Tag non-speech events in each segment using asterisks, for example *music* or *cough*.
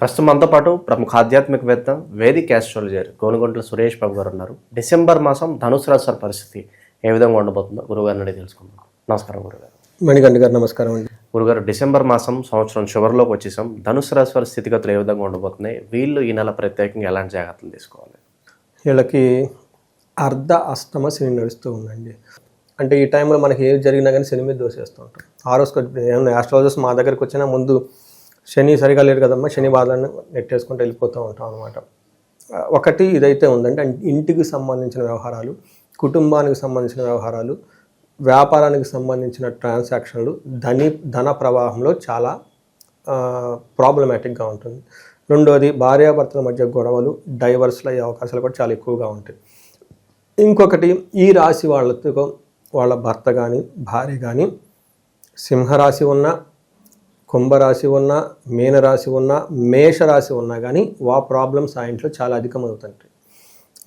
ప్రస్తుతం మనతో పాటు ప్రముఖ ఆధ్యాత్మికవేత్త వేదిక్ ఆస్ట్రాలజర్ గోనుగొంట్ల సురేష్ బాబు గారు ఉన్నారు. డిసెంబర్ మాసం ధనుసు రాశి పరిస్థితి ఏ విధంగా ఉండబోతుందో గురుగారిని అడిగి తెలుసుకుందాం. నమస్కారం గురుగారు మణికంఠ గారు నమస్కారం అండి. గురుగారు డిసెంబర్ మాసం సంవత్సరం చివరిలోకి వచ్చేసాం. ధనుసు రాశి వారి స్థితిగతులు ఏ విధంగా ఉండబోతున్నాయి? వీళ్ళు ఈ నెల ప్రత్యేకంగా ఎలాంటి జాగ్రత్తలు తీసుకోవాలి? వీళ్ళకి అర్ధ అష్టమ శని నడుస్తూ ఉందండి. అంటే ఈ టైంలో మనకి ఏది జరిగినా కానీ శని మీద దోసేస్తూ ఉంటాం. హారోస్కోప్ ఏమన్నా ఆస్ట్రాలజర్స్ మా దగ్గరికి వచ్చినా ముందు శని సరిగా లేరు కదమ్మా శని బాధలను నెట్టేసుకుంటూ వెళ్ళిపోతూ ఉంటాం అనమాట ఒకటి ఇదైతే ఉందంటే ఇంటికి సంబంధించిన వ్యవహారాలు కుటుంబానికి సంబంధించిన వ్యవహారాలు వ్యాపారానికి సంబంధించిన ట్రాన్సాక్షన్లు ధని ధన ప్రవాహంలో చాలా ప్రాబ్లమాటిక్గా ఉంటుంది. రెండోది భార్యాభర్తల మధ్య గొడవలు డైవర్స్లు అయ్యే అవకాశాలు కూడా చాలా ఎక్కువగా ఉంటాయి. ఇంకొకటి ఈ రాశి వాళ్ళతో వాళ్ళ భర్త కానీ భార్య కానీ సింహరాశి ఉన్న కుంభరాశి ఉన్న మీనరాశి ఉన్న మేషరాశి ఉన్నా కానీ వా ప్రాబ్లమ్స్ ఆ ఇంట్లో చాలా అధికమవుతుంటాయి.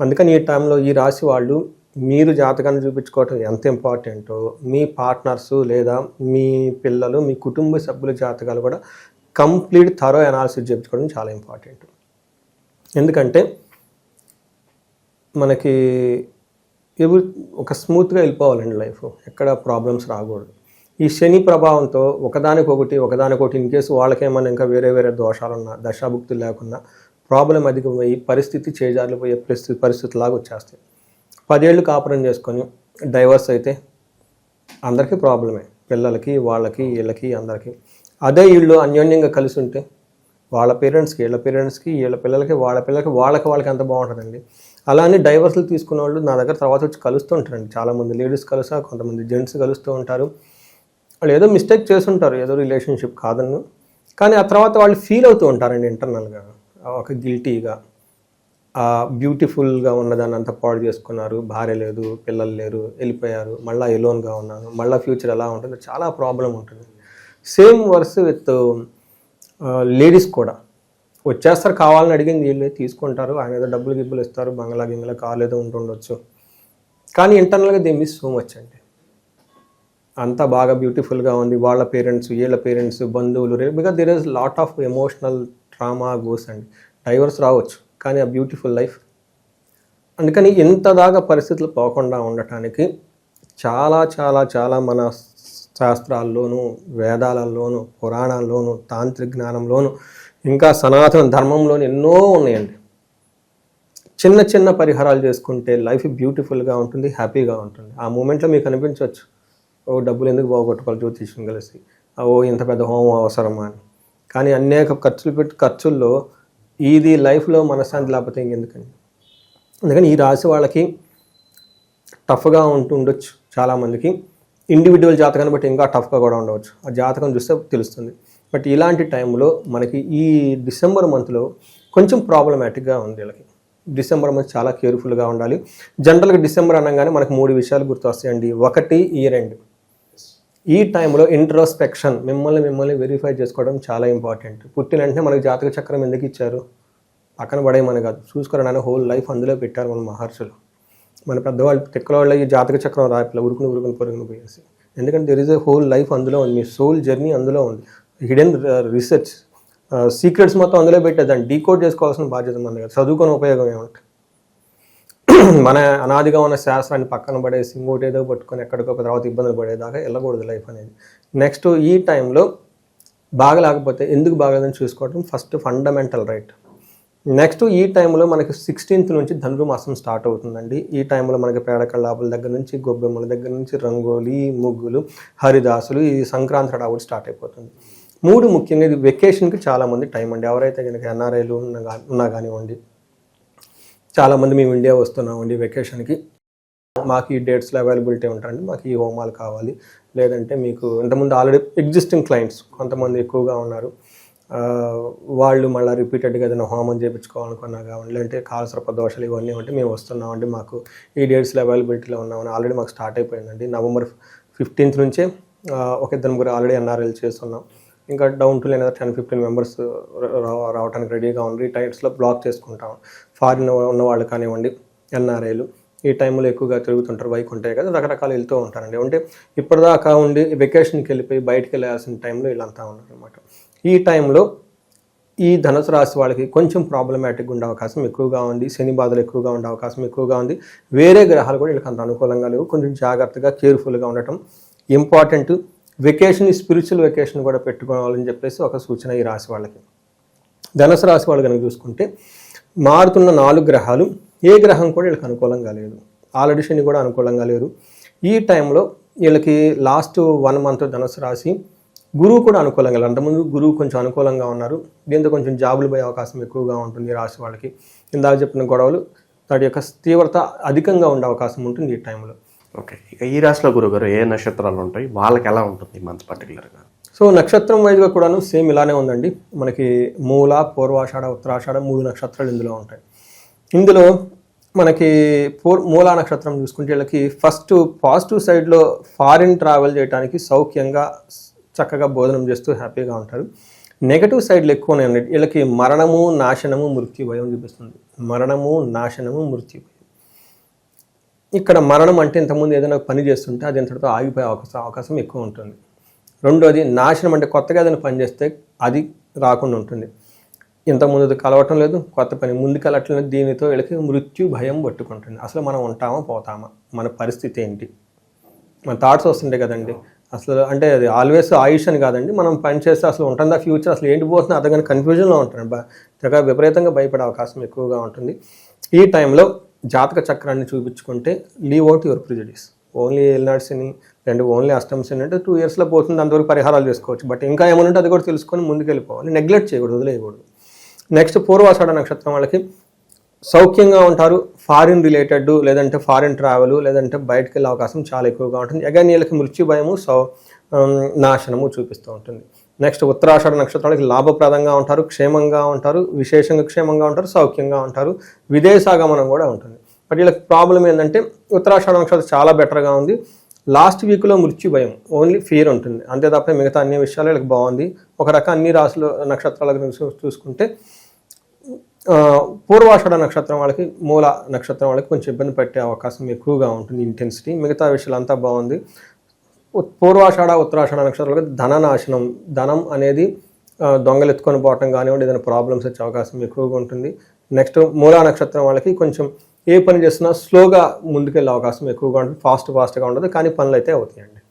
అందుకని ఈ టైంలో ఈ రాశి వాళ్ళు మీరు జాతకాన్ని చూపించుకోవటం ఎంత ఇంపార్టెంటో మీ పార్ట్నర్స్ లేదా మీ పిల్లలు మీ కుటుంబ సభ్యుల జాతకాలు కూడా కంప్లీట్ థరో అనాలిసిస్ చేయించుకోవడం చాలా ఇంపార్టెంట్. ఎందుకంటే మనకి ఎవరు ఒక స్మూత్గా వెళ్ళిపోవాలండి లైఫ్. ఎక్కడ ప్రాబ్లమ్స్ రాకూడదు. ఈ శని ప్రభావంతో ఒకదానికొకటి ఒకదానికొకటి ఇన్ కేసు వాళ్ళకేమన్నా ఇంకా వేరే వేరే దోషాలున్నా దశాభుక్తులు లేకున్నా ప్రాబ్లం అధికమయ్యి పరిస్థితి చేజారిపోయే పరిస్థితి పరిస్థితిలాగా వచ్చేస్తాయి. పదేళ్ళు కాపురం చేసుకొని డైవర్స్ అయితే అందరికీ ప్రాబ్లమే పిల్లలకి వాళ్ళకి వీళ్ళకి అందరికీ. అదే వీళ్ళు అన్యోన్యంగా కలిసి ఉంటే వాళ్ళ పేరెంట్స్కి వీళ్ళ పేరెంట్స్కి వీళ్ళ పిల్లలకి వాళ్ళ పిల్లలకి వాళ్ళకి వాళ్ళకి ఎంత బాగుంటుందండి. అలానే డైవర్స్లు తీసుకున్న వాళ్ళు నా దగ్గర తర్వాత వచ్చి కలుస్తూ ఉంటారండి. చాలామంది లేడీస్ కలుసా కొంతమంది జెంట్స్ కలుస్తూ ఉంటారు. వాళ్ళు ఏదో మిస్టేక్ చేస్తుంటారు ఏదో రిలేషన్షిప్ కాదని. కానీ ఆ తర్వాత వాళ్ళు ఫీల్ అవుతూ ఉంటారండి ఇంటర్నల్గా ఒక గిల్టీగా బ్యూటిఫుల్గా ఉన్నదాన్ని అంతా పాడు చేసుకున్నారు. భార్య లేదు పిల్లలు లేరు వెళ్ళిపోయారు మళ్ళీ ఎలోన్గా ఉన్నాను మళ్ళీ ఫ్యూచర్ ఎలా ఉంటుందో చాలా ప్రాబ్లం ఉంటుంది. సేమ్ వర్స్ విత్ లేడీస్ కూడా. వచ్చేస్తారు కావాలని అడిగింది వీళ్ళే తీసుకుంటారు ఆయన ఏదో డబ్బులు గిబ్బులు ఇస్తారు బంగ్లా గింగ్లా కాలు ఏదో ఉంటుండొచ్చు. కానీ ఇంటర్నల్గా దే మిస్ సో మచ్ అండి. అంతా బాగా బ్యూటిఫుల్గా ఉంది. వాళ్ళ పేరెంట్స్ వీళ్ళ పేరెంట్స్ బంధువులు because there is lot of emotional trauma goes అండి డైవర్స్ రావచ్చు. కానీ ఆ బ్యూటిఫుల్ లైఫ్. అందుకని ఇంత దాకా పరిస్థితులు పోకుండా ఉండటానికి చాలా చాలా చాలా మన శాస్త్రాల్లోనూ వేదాలలోనూ పురాణాల్లోనూ తాంత్రిక జ్ఞానంలోనూ ఇంకా సనాతన ధర్మంలోనూ ఎన్నో ఉన్నాయండి. చిన్న చిన్న పరిహారాలు చేసుకుంటే లైఫ్ బ్యూటిఫుల్గా ఉంటుంది హ్యాపీగా ఉంటుంది. ఆ మూమెంట్లో మీకు అనిపించవచ్చు. ఓ డబ్బులు ఎందుకు పోగొట్టుకోవాలి? జ్యోతిష్యం కలిసి. ఓ ఇంత పెద్ద హోమం అవసరమా అని. కానీ అనేక ఖర్చులు పెట్టి ఖర్చుల్లో ఇది లైఫ్లో మనశ్శాంతి లేకపోతే ఇంకెందుకండి అందుకని ఈ రాశి వాళ్ళకి టఫ్గా ఉంటూ ఉండొచ్చు చాలామందికి. ఇండివిజువల్ జాతకాన్ని బట్టి ఇంకా టఫ్గా కూడా ఉండవచ్చు. ఆ జాతకం చూస్తే తెలుస్తుంది. బట్ ఇలాంటి టైంలో మనకి ఈ డిసెంబర్ మంత్లో కొంచెం ప్రాబ్లమాటిక్గా ఉంది వీళ్ళకి. డిసెంబర్ మంత్ చాలా కేర్ఫుల్గా ఉండాలి. జనరల్గా డిసెంబర్ అనగానే మనకు మూడు విషయాలు గుర్తొస్తాయండి. ఒకటి ఈ రెండు. ఈ టైంలో ఇంట్రోస్పెక్షన్ మిమ్మల్ని మిమ్మల్ని వెరిఫై చేసుకోవడం చాలా ఇంపార్టెంట్ పుట్టిన వెంటనే మనకి జాతక చక్రం ఎందుకు ఇచ్చారు? పక్కన పడేయమని కాదు. చూసుకోవడానికి హోల్ లైఫ్ అందులో పెట్టారు మన మహర్షులు. మన పెద్దవాళ్ళు తిక్కలవాళ్ళు ఈ జాతక చక్రం రాయట్లే ఉరుకుని ఉరుకుని పొరుగుని పోయేసి. ఎందుకంటే there is a whole life అందులో ఉంది. మీ సోల్ జర్నీ అందులో ఉంది. హిడెన్ రీసెర్చ్ సీక్రెట్స్ మొత్తం అందులో పెట్టేదాన్ని డీకోడ్ చేసుకోవాల్సిన బాధ్యత మన దగ్గర చదువుకొని ఉపయోగం ఏమంటే మన అనాదిగా ఉన్న శాస్త్రాన్ని పక్కన పడేసి ఇంకోటి ఏదో పట్టుకొని ఎక్కడికో తర్వాత ఇబ్బందులు పడేదాకా వెళ్ళకూడదు లైఫ్ అనేది. నెక్స్ట్ ఈ టైంలో బాగలేకపోతే ఎందుకు బాగలేదని చూసుకోవడం ఫస్ట్ ఫండమెంటల్ రైట్. నెక్స్ట్ ఈ టైంలో మనకి సిక్స్టీన్త్ నుంచి ధనుర్మాసం స్టార్ట్ అవుతుందండి. ఈ టైంలో మనకి పేడకళ్ళాపుల దగ్గర నుంచి గొబ్బెమ్మల దగ్గర నుంచి రంగోలి ముగ్గులు హరిదాసులు ఈ సంక్రాంతి హడావుడి స్టార్ట్ అయిపోతుంది. మూడు ముఖ్యంగా ఇది వెకేషన్కి చాలామంది టైం అండి. ఎవరైతే కనుక ఎన్ఆర్ఐలు ఉన్నా ఉన్నా కానివ్వండి చాలామంది మేము ఇండియా వస్తున్నామండి వెకేషన్కి మాకు ఈ డేట్స్లో అవైలబిలిటీ ఉంటాయండి మాకు ఈ హోమాలు కావాలి. లేదంటే మీకు ఇంతకుముందు ఆల్రెడీ ఎగ్జిస్టింగ్ క్లయింట్స్ కొంతమంది ఎక్కువగా ఉన్నారు. వాళ్ళు మళ్ళీ రిపీటెడ్గా ఏదైనా హోమం చేయించుకోవాలనుకున్నా కావాలి లేదంటే కాలసర్ప దోషాలు ఇవన్నీ ఉంటే మేము వస్తున్నామండి. మాకు ఈ డేట్స్లో అవైలబిలిటీలో ఉన్నామని ఆల్రెడీ మాకు స్టార్ట్ అయిపోయిందండి. నవంబర్ ఫిఫ్టీన్త్ నుంచే ఒక ఇద్దరు ముగ్గురు ఆల్రెడీ ఎన్ఆర్ఎల్ చేస్తున్నాం. ఇంకా డౌన్ టు లేదా టెన్ ఫిఫ్టీన్ మెంబర్స్ రావడానికి రెడీగా ఉంది ఈ టైమ్స్లో బ్లాక్ చేసుకుంటాం. ఫారిన్ ఉన్న వాళ్ళు కానివ్వండి ఎన్ఆర్ఐలు ఈ టైంలో ఎక్కువగా తిరుగుతుంటారు బైక్ ఉంటాయి కదా రకరకాలు వెళ్తూ ఉంటారండి. అంటే ఇప్పటిదాకా ఉండి వెకేషన్కి వెళ్ళిపోయి బయటకు వెళ్ళాల్సిన టైంలో వీళ్ళంతా ఉన్నారు అనమాట ఈ టైంలో ఈ ధనుసు రాశి వాళ్ళకి కొంచెం ప్రాబ్లమాటిక్గా ఉండే అవకాశం ఎక్కువగా ఉంది శని బాధలు ఎక్కువగా ఉండే అవకాశం ఎక్కువగా ఉంది. వేరే గ్రహాలు కూడా వీళ్ళకి అంత అనుకూలంగా లేవు. కొంచెం జాగ్రత్తగా కేర్ఫుల్గా ఉండటం ఇంపార్టెంట్ వెకేషన్ స్పిరిచువల్ వెకేషన్ కూడా పెట్టుకోవాలని చెప్పేసి ఒక సూచన ఈ రాశి వాళ్ళకి. ధనుసు రాశి వాళ్ళు కనుక చూసుకుంటే మారుతున్న నాలుగు గ్రహాలు ఏ గ్రహం కూడా వీళ్ళకి అనుకూలంగా లేదు. ఆల్రెడీ శని కూడా అనుకూలంగా లేరు ఈ టైంలో వీళ్ళకి లాస్ట్ వన్ మంత్ ధనుసు రాశి గురువు కూడా అనుకూలంగా లేరు అంతకుముందు గురువు కొంచెం అనుకూలంగా ఉన్నారు. దీంతో కొంచెం జాబులు పోయే అవకాశం ఎక్కువగా ఉంటుంది ఈ రాశి వాళ్ళకి. ఇందాక చెప్పిన గొడవలు వాటి యొక్క తీవ్రత అధికంగా ఉండే అవకాశం ఉంటుంది ఈ టైంలో ఓకే. ఇక ఈ రాశిలో గురుగారు ఏ నక్షత్రాలు ఉంటాయి? వాళ్ళకి ఎలా ఉంటుంది మంత్ పర్టికులర్గా సో నక్షత్రం వైజ్గా కూడాను సేమ్ ఇలానే ఉందండి. మనకి మూల పూర్వాషాఢ ఉత్తరాషాఢ మూడు నక్షత్రాలు ఇందులో ఉంటాయి. ఇందులో మనకి పూర్ మూలా నక్షత్రం చూసుకుంటే వీళ్ళకి ఫస్ట్ పాజిటివ్ సైడ్లో ఫారిన్ ట్రావెల్ చేయడానికి సౌఖ్యంగా చక్కగా భోజనం చేస్తూ హ్యాపీగా ఉంటారు. నెగటివ్ సైడ్లు ఎక్కువనే ఉన్నాయి. వీళ్ళకి మరణము నాశనము మృత్యు భయం చూపిస్తుంది. మరణము నాశనము మృత్యు భయం ఇక్కడ మరణం అంటే ఇంతకుముందు ఏదైనా పని చేస్తుంటే అది ఇంతటితో ఆగిపోయే అవకాశం అవకాశం ఎక్కువ ఉంటుంది. రెండోది నాశనం అంటే కొత్తగా ఏదైనా పని చేస్తే అది రాకుండా ఉంటుంది. ఇంతకుముందు అది కలవటం లేదు కొత్త పని ముందుకు వెళ్ళట్లేదు దీనితో వీళ్ళకి మృత్యు భయం పట్టుకుంటుంది. అసలు మనం ఉంటామా పోతామా? మన పరిస్థితి ఏంటి? మన థాట్స్ వస్తుంటాయి కదండి. అసలు అంటే అది ఆల్వేస్ ఆయుష్ అని కాదండి. మనం పని చేస్తే అసలు ఉంటుందా ఫ్యూచర్ అసలు ఏంటి పోతుంది అర్థం కానీ కన్ఫ్యూజన్లో ఉంటాను తెగ విపరీతంగా భయపడే అవకాశం ఎక్కువగా ఉంటుంది. ఈ టైంలో జాతక చక్రాన్ని చూపించుకుంటే leave out your prejudice. Only ఎల్నాడ్స్ని లేదంటే ఓన్లీ అష్టమ్స్ని అంటే టూ ఇయర్స్లో పోతుంది అంతవరకు పరిహారాలు చేసుకోవచ్చు. బట్ ఇంకా ఏమనుంటే అది కూడా తెలుసుకొని ముందుకెళ్ళిపోవాలి. నెగ్లెక్ట్ చేయకూడదు వదిలేయకూడదు. నెక్స్ట్ పూర్వాషాఢ నక్షత్రం వాళ్ళకి సౌఖ్యంగా ఉంటారు ఫారిన్ రిలేటెడ్ లేదంటే ఫారిన్ ట్రావెల్ లేదంటే బయటకు వెళ్ళే అవకాశం చాలా ఎక్కువగా ఉంటుంది. అగైన్ వీళ్ళకి మృత్యు భయము సౌ నాశనము చూపిస్తూ ఉంటుంది. నెక్స్ట్ ఉత్తరాషాఢ నక్షత్రాలకి లాభప్రదంగా ఉంటారు క్షేమంగా ఉంటారు విశేషంగా క్షేమంగా ఉంటారు సౌఖ్యంగా ఉంటారు విదేశాగమనం కూడా ఉంటుంది. బట్ వీళ్ళకి ప్రాబ్లం ఏంటంటే ఉత్తరాషాఢ నక్షత్రం చాలా బెటర్గా ఉంది. లాస్ట్ వీక్లో మృత్యు భయం ఓన్లీ ఫియర్ ఉంటుంది. అంతే తప్ప మిగతా అన్ని విషయాలు వీళ్ళకి బాగుంది. ఒక రకం అన్ని రాశులు నక్షత్రాల గురించి చూసుకుంటే పూర్వాషాఢ నక్షత్రం వాళ్ళకి మూల నక్షత్రం వాళ్ళకి కొంచెం ఇబ్బంది పెట్టే అవకాశం ఎక్కువగా ఉంటుంది ఇంటెన్సిటీ మిగతా విషయాలు అంతా బాగుంది. పూర్వాషాఢ ఉత్తరాషాఢ నక్షత్రాలకు ధననాశనం. ధనం అనేది దొంగలు ఎత్తుకొని పోవటం కానివ్వండి ఏదైనా ప్రాబ్లమ్స్ వచ్చే అవకాశం ఎక్కువగా ఉంటుంది. నెక్స్ట్ మూలా నక్షత్రం వాళ్ళకి కొంచెం ఏ పని చేసినా స్లోగా ముందుకెళ్ళే అవకాశం ఎక్కువగా ఉంటుంది. ఫాస్ట్ ఫాస్ట్గా ఉండదు కానీ పనులు అయితే అవుతాయండి.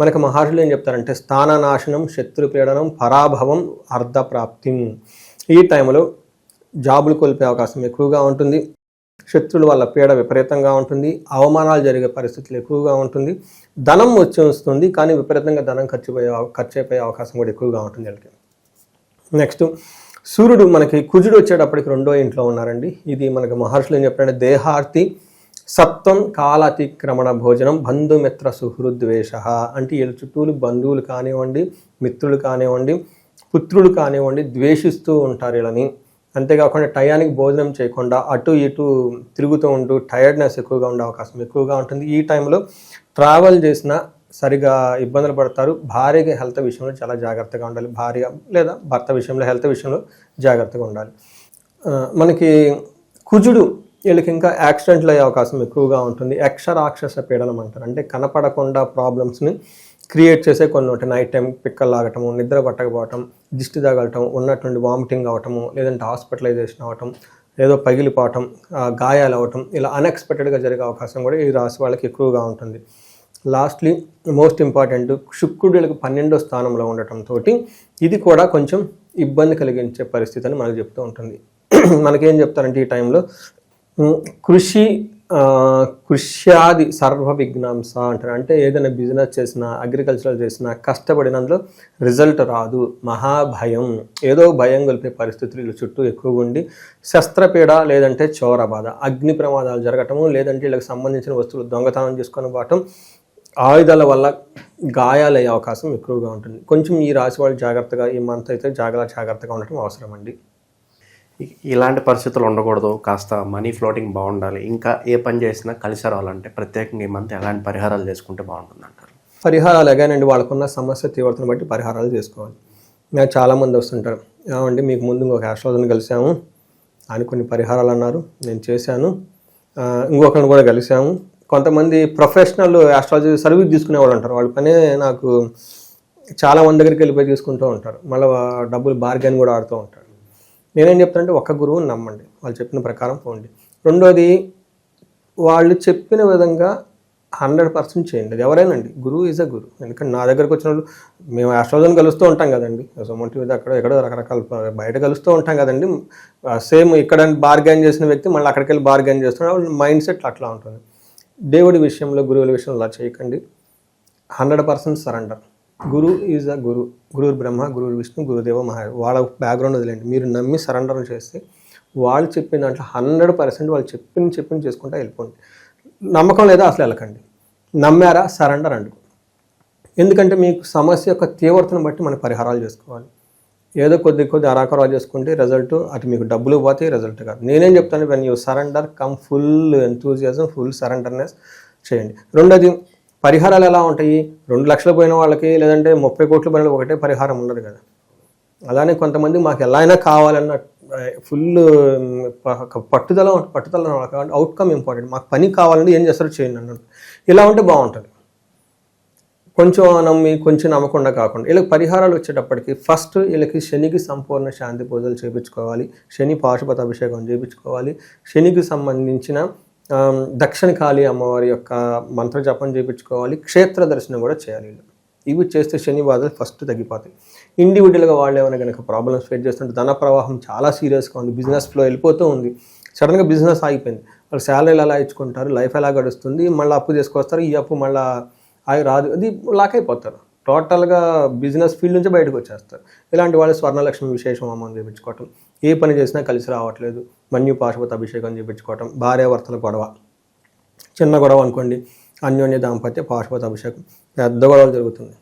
మనకు మహర్షులు ఏం చెప్తారంటే స్థాననాశనం శత్రుపీడనం పరాభవం అర్ధప్రాప్తి. ఈ టైంలో జాబులు కోల్పోయే అవకాశం ఎక్కువగా ఉంటుంది. శత్రుల వల్ల పీడ విపరీతంగా ఉంటుంది అవమానాలు జరిగే పరిస్థితులు ఎక్కువగా ఉంటుంది ధనం వచ్చి వస్తుంది కానీ విపరీతంగా ధనం ఖర్చుపోయే ఖర్చు అయిపోయే అవకాశం కూడా ఎక్కువగా ఉంటుంది వీళ్ళకి. నెక్స్ట్ సూర్యుడు మనకి కుజుడు వచ్చేటప్పటికి రెండో ఇంట్లో ఉన్నారండి. ఇది మనకి మహర్షులు ఏం చెప్పారంటే దేహార్తి సత్వం కాలాతిక్రమణ భోజనం బంధుమిత్ర సుహృద్వేష అంటే వీళ్ళ చుట్టూలు బంధువులు కానివ్వండి మిత్రులు కానివ్వండి పుత్రులు కానివ్వండి ద్వేషిస్తూ ఉంటారు వీళ్ళని. అంతేకాకుండా టయానికి భోజనం చేయకుండా అటు ఇటు తిరుగుతూ ఉంటూ టైర్డ్నెస్ ఎక్కువగా ఉండే అవకాశం ఎక్కువగా ఉంటుంది. ఈ టైంలో ట్రావెల్ చేసిన సరిగా ఇబ్బందులు పడతారు. భారీగా హెల్త్ విషయంలో చాలా జాగ్రత్తగా ఉండాలి. భార్య లేదా భర్త విషయంలో హెల్త్ విషయంలో జాగ్రత్తగా ఉండాలి. మనకి కుజుడు వీళ్ళకి ఇంకా యాక్సిడెంట్లు అయ్యే అవకాశం ఎక్కువగా ఉంటుంది. అక్షరాక్షస పీడనం అంటారు. అంటే కనపడకుండా ప్రాబ్లమ్స్ని క్రియేట్ చేసే కొన్ని ఉంటాయి నైట్ టైం పిక్కలు లాగటము నిద్ర పట్టకపోవటం దిష్టి తగలటం ఉన్నటువంటి వామిటింగ్ అవటము లేదంటే హాస్పిటలైజేషన్ అవటం ఏదో పగిలిపోవటం గాయాలు అవటం ఇలా అన్ఎక్స్పెక్టెడ్గా జరిగే అవకాశం కూడా ఈ రాశి వాళ్ళకి ఎక్కువగా ఉంటుంది. లాస్ట్లీ మోస్ట్ ఇంపార్టెంట్ శుక్రుడు పన్నెండో స్థానంలో ఉండటంతో ఇది కూడా కొంచెం ఇబ్బంది కలిగించే పరిస్థితి అని మనకు చెప్తూ ఉంటుంది. *clears throat* మనకేం చెప్తారంటే ఈ టైంలో కృషి కృష్యాది సర్వ విఘ్నాంస అంటారు. అంటే ఏదైనా బిజినెస్ చేసినా అగ్రికల్చర్ చేసినా కష్టపడినందులో రిజల్ట్ రాదు. మహాభయం. ఏదో భయం కలిపే పరిస్థితులు చుట్టూ ఎక్కువగా ఉండి శస్త్రపీడ లేదంటే చోర బాధ అగ్ని ప్రమాదాలు జరగటము లేదంటే వీళ్ళకి సంబంధించిన వస్తువులు దొంగతనం చేసుకొని పోవటం ఆయుధాల వల్ల గాయాలయ్యే అవకాశం ఎక్కువగా ఉంటుంది. కొంచెం ఈ రాశి వాళ్ళు జాగ్రత్తగా ఈ మంత్ అయితే జాగ్రత్త జాగ్రత్తగా ఉండటం అవసరం అండి ఇలాంటి పరిస్థితులు ఉండకూడదు. కాస్త మనీ ఫ్లోటింగ్ బాగుండాలి. ఇంకా ఏ పని చేసినా కలిసి రావాలంటే ప్రత్యేకంగా ఈ మంత్ ఎలాంటి పరిహారాలు చేసుకుంటే బాగుంటుంది అంటారు? పరిహారాలు ఎగానండి వాళ్ళకున్న సమస్య తీవ్రతను బట్టి పరిహారాలు చేసుకోవాలి. నాకు చాలామంది వస్తుంటారు. ఏమండి మీకు ముందు ఇంకొక ఆస్ట్రాలజీని కలిసాము అని కొన్ని పరిహారాలు అన్నారు. నేను చేశాను. ఇంకొకరిని కూడా కలిసాము కొంతమంది ప్రొఫెషనల్ ఆస్ట్రాలజీ సర్వీస్ తీసుకునేవాళ్ళు ఉంటారు. వాళ్ళ పనే నాకు చాలా మంది దగ్గరికి వెళ్ళిపోయి తీసుకుంటూ ఉంటారు. మళ్ళీ డబ్బులు బార్గెన్ కూడా ఆడుతూ ఉంటారు. నేనేం చెప్తానంటే ఒక్క గురువుని నమ్మండి. వాళ్ళు చెప్పిన ప్రకారం పోండి. రెండోది వాళ్ళు చెప్పిన విధంగా హండ్రెడ్ పర్సెంట్ చేయండి. అది ఎవరైనా అండి గురువు ఈజ్ అ గురు. ఎందుకంటే నా దగ్గరకు వచ్చిన వాళ్ళు మేము ఆస్ట్రాలజీని కలుస్తూ ఉంటాం కదండి. సొమంటి మీద అక్కడ ఎక్కడో రకరకాల బయట కలుస్తూ ఉంటాం కదండి. సేమ్ ఇక్కడ బార్గెన్ చేసిన వ్యక్తి మళ్ళీ అక్కడికి వెళ్ళి బార్గెన్ చేస్తున్నాడు వాళ్ళ మైండ్ సెట్ అట్లా ఉంటుంది. దేవుడి విషయంలో గురువుల విషయంలో అలా చేయకండి. Hundred percent surrender. Guru is a guru గురువు బ్రహ్మ గురువు విష్ణు గురుదేవ మహా వాళ్ళ బ్యాక్గ్రౌండ్ వదిలేండి మీరు నమ్మి సరెండర్ చేస్తే వాళ్ళు చెప్పిన దాంట్లో హండ్రెడ్ పర్సెంట్ వాళ్ళు చెప్పిన చెప్పిన చేసుకుంటా వెళ్ళిపోండి. నమ్మకం లేదా అసలు వెళ్ళకండి. నమ్మారా సరెండర్ అండి. ఎందుకంటే మీకు సమస్య యొక్క తీవ్రతను బట్టి మనం పరిహారాలు చేసుకోవాలి. ఏదో కొద్ది కొద్ది అరాకరాలు చేసుకుంటే రిజల్ట్ అటు మీకు డబ్బులు పోతే రిజల్ట్ కాదు. నేనేం చెప్తాను when you surrender come full enthusiasm full surrenderness చేయండి. రెండోది పరిహారాలు ఎలా ఉంటాయి? రెండు లక్షలు పోయిన వాళ్ళకి లేదంటే ముప్పై కోట్లు పోయిన ఒకటే పరిహారం ఉండదు కదా. అలానే కొంతమంది మాకు ఎలా అయినా కావాలన్న ఫుల్ పట్టుదల పట్టుదల కాబట్టి అవుట్కమ్ ఇంపార్టెంట్ మాకు పని కావాలంటే ఏం చేస్తారో చేయండి అన్నట్టు ఇలా ఉంటే బాగుంటుంది. కొంచెం నమ్మి కొంచెం నమ్మకుండా కాకుండా. వీళ్ళకి పరిహారాలు వచ్చేటప్పటికి ఫస్ట్ వీళ్ళకి శనికి సంపూర్ణ శాంతి పూజలు చేయించుకోవాలి శని పాశుపత అభిషేకం చేయించుకోవాలి శనికి సంబంధించిన ఆమ్, దక్షిణ కాళీ అమ్మవారి యొక్క మంత్ర జపం చేయించుకోవాలి క్షేత్ర దర్శనం కూడా చేయాలి ఇవి చేస్తే శని బాధలు ఫస్ట్ తగ్గిపోతాయి. ఇండివిజువల్గా వాళ్ళు ఏమైనా కనుక ప్రాబ్లమ్స్ ఫేస్ చేస్తుంటే ధన ప్రవాహం చాలా సీరియస్గా ఉంది. బిజినెస్ ఫ్లో వెళ్ళిపోతూ ఉంది. సడన్గా బిజినెస్ ఆగిపోయింది. వాళ్ళు శాలరీలు ఎలా ఇచ్చుకుంటారు? లైఫ్ ఎలా గడుస్తుంది? మళ్ళీ అప్పు తీసుకొస్తారు. ఈ అప్పు మళ్ళీ అవి రాదు. అది లాక్ అయిపోతారు. టోటల్గా బిజినెస్ ఫీల్డ్ నుంచి బయటకు వచ్చేస్తారు. ఇలాంటి వాళ్ళు స్వర్ణలక్ష్మి విశేషం అమ్మని చేయించుకోవటం. ఏ పని చేసినా కలిసి రావట్లేదు. మన్యు పాశుపత అభిషేకం చేయించుకోవటం భార్యాభర్తల గొడవ. చిన్న గొడవ అనుకోండి అన్యోన్య దాంపత్య పాశుపత అభిషేకం. పెద్ద గొడవలు జరుగుతుంది.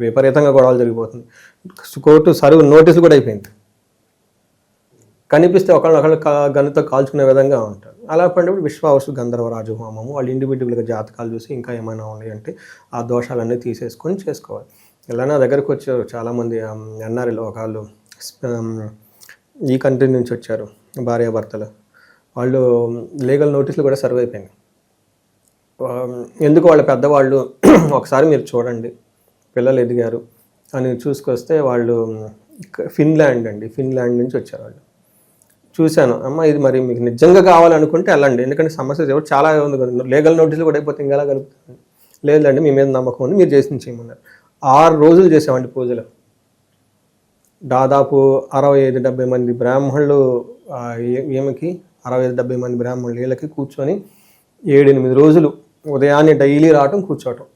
విపరీతంగా గొడవలు జరిగిపోతుంది. కోర్టు సరువు నోటీసులు కూడా అయిపోయింది. కనిపిస్తే ఒకళ్ళొకళ్ళు కా- కాల్చుకునే విధంగా ఉంటారు. అలా పడినప్పుడు విశ్వావసు గంధర్వరాజు హోమము వాళ్ళు ఇండివిజువల్గా జాతకాలు చూసి ఇంకా ఏమైనా ఉన్నాయంటే ఆ దోషాలన్నీ తీసేసుకొని చేసుకోవాలి. ఇలా నా దగ్గరకు వచ్చారు చాలామంది ఎన్ఆర్ఎల్ ఒకళ్ళు ఈ కంట్రీ నుంచి వచ్చారు భార్యాభర్తలు. వాళ్ళు లీగల్ నోటీసులు కూడా సర్వ్ అయిపోయినాయి. ఎందుకు వాళ్ళ పెద్దవాళ్ళు *clears throat* ఒకసారి మీరు చూడండి. పిల్లలు ఎదిగారు అని చూసుకొస్తే వాళ్ళు ఫిన్లాండ్ అండి. ఫిన్లాండ్ నుంచి వచ్చారు వాళ్ళు. చూశాను. అమ్మ ఇది మరి మీకు నిజంగా కావాలనుకుంటే వెళ్ళండి. ఎందుకంటే సమస్య ఎవరు చాలా ఉంది కదా. లీగల్ నోటీసులు కూడా అయిపోతే ఇంకా ఎలా కలుపుతుంది లేదండి మీ మీద నమ్మకం ఉంది. మీరు చేసింది చేయమన్నారు. ఆరు రోజులు చేసామండి పూజలు. దాదాపు అరవై ఐదు డెబ్బై మంది బ్రాహ్మణులు ఈమెకి అరవై ఐదు డెబ్బై మంది బ్రాహ్మణులు వీళ్ళకి కూర్చొని ఏడెనిమిది రోజులు ఉదయాన్నే డైలీ రావటం కూర్చోవటం.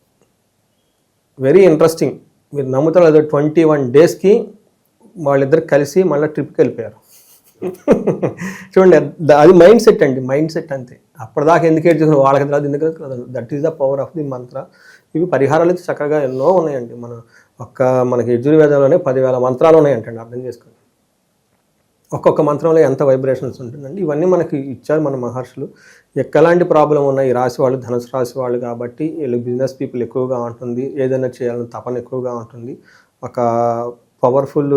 వెరీ ఇంట్రెస్టింగ్ మీరు నమ్ముతారు ట్వంటీ వన్ డేస్కి వాళ్ళిద్దరు కలిసి మళ్ళీ ట్రిప్కి వెళ్ళిపోయారు. చూడండి అది మైండ్ సెట్ అండి మైండ్ సెట్ అంతే. అప్పటిదాకా ఎందుకు ఏడ్ వాళ్ళకి రాదు ఎందుకు రాదు? That is the power of the mantra ఇవి పరిహారాలు అయితే చక్కగా ఎన్నో ఉన్నాయండి. మన ఒక్క మనకి యజుర్వేదంలోనే పదివేల మంత్రాలు ఉన్నాయంటండి అర్థం చేసుకోండి. ఒక్కొక్క మంత్రంలో ఎంత వైబ్రేషన్స్ ఉంటుందండి? ఇవన్నీ మనకి ఇచ్చారు మన మహర్షులు. ఎక్కలాంటి ప్రాబ్లం ఉన్నాయి ఈ రాశి వాళ్ళు ధనుసు రాశి వాళ్ళు కాబట్టి వీళ్ళు బిజినెస్ పీపుల్ ఎక్కువగా ఉంటుంది. ఏదైనా చేయాలని తపన ఎక్కువగా ఉంటుంది. ఒక పవర్ఫుల్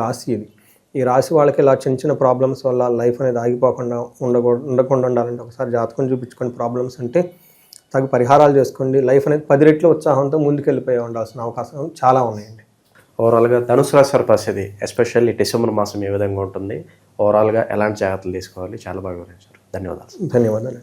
రాశి ఇది. ఈ రాశి వాళ్ళకి ఇలా చిన్న చిన్న ప్రాబ్లమ్స్ వల్ల లైఫ్ అనేది ఆగిపోకుండా ఉండకూడదు ఉండకుండా ఉండాలంటే ఒకసారి జాతకం చూపించుకొని ప్రాబ్లమ్స్ అంటే తగు పరిహారాలు చేసుకోండి. లైఫ్ అనేది పది రెట్ల ఉత్సాహంతో ముందుకెళ్ళిపోయి ఉండాల్సిన అవకాశం చాలా ఉన్నాయండి. ఓవరాల్గా ధనుసు రాశి వారి పరిస్థితి ఎస్పెషల్లీ డిసెంబర్ మాసం ఏ విధంగా ఉంటుంది? ఓవరాల్గా ఎలాంటి జాగ్రత్తలు తీసుకోవాలి? చాలా బాగా వివరించారు. ధన్యవాదాలు. ధన్యవాదాలు.